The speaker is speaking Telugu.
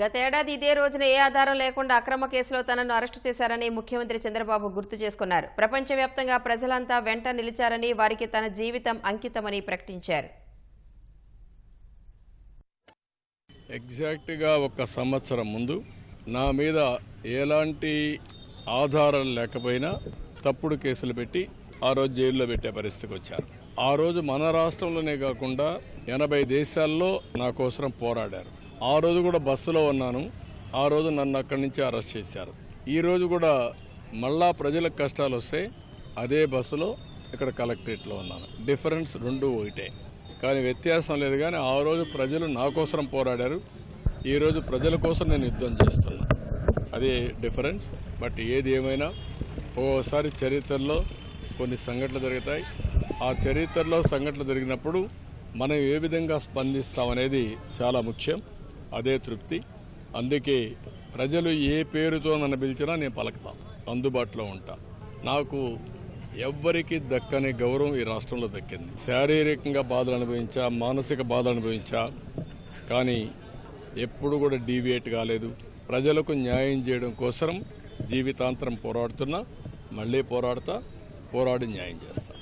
గతేడాది ఇదే రోజున ఏ ఆధారం లేకుండా అక్రమ కేసులో తనను అరెస్టు చేశారని ముఖ్యమంత్రి చంద్రబాబు గుర్తు చేసుకున్నారు. ప్రపంచవ్యాప్తంగా ప్రజలంతా వెంట నిలిచారని వారికి తన జీవితం అంకితమని ప్రకటించారు. ఎగ్జాక్ట్గా ఒక సంవత్సరం ముందు నా మీద ఎలాంటి ఆధారాలు లేకపోయినా తప్పుడు కేసులు పెట్టి ఆ రోజు జైల్లో పెట్టే పరిస్థితికి వచ్చారు ఆ రోజు మన రాష్ట్రంలోనే కాకుండా ఎనభై దేశాల్లో నా కోసం పోరాడారు. ఆ రోజు కూడా బస్సులో ఉన్నాను. ఆ రోజు నన్ను అక్కడి నుంచి అరెస్ట్ చేశారు. ఈ రోజు కూడా మళ్ళా ప్రజలకు కష్టాలు వస్తే అదే బస్సులో ఇక్కడ కలెక్టరేట్లో ఉన్నాను. డిఫరెన్స్ రెండు ఒకటే. కానీ వ్యత్యాసం లేదు కానీ ఆ రోజు ప్రజలు నా కోసం పోరాడారు. ఈ రోజు ప్రజల కోసం నేను యుద్ధం చేస్తున్నా. అదే డిఫరెన్స్. బట్ ఏది ఏమైనా ఓసారి చరిత్రలో కొన్ని సంఘటనలు జరుగుతాయి. ఆ చరిత్రలో సంఘటనలు జరిగినప్పుడు మనం ఏ విధంగా స్పందిస్తామనేది చాలా ముఖ్యం. అదే తృప్తి. అందుకే ప్రజలు ఏ పేరుతో నన్ను పిలిచినా నేను పలకతా. అందుబాటులో ఉంటా. నాకు ఎవ్వరికి దక్కని గౌరవం ఈ రాష్ట్రంలో దక్కింది. శారీరకంగా బాధలు అనుభవించా మానసిక బాధలు అనుభవించా కానీ ఎప్పుడు కూడా డీవియేట్ కాలేదు. ప్రజలకు న్యాయం చేయడం కోసం జీవితాంతరం పోరాడుతున్నా మళ్ళీ పోరాడతా పోరాడి న్యాయం చేస్తా.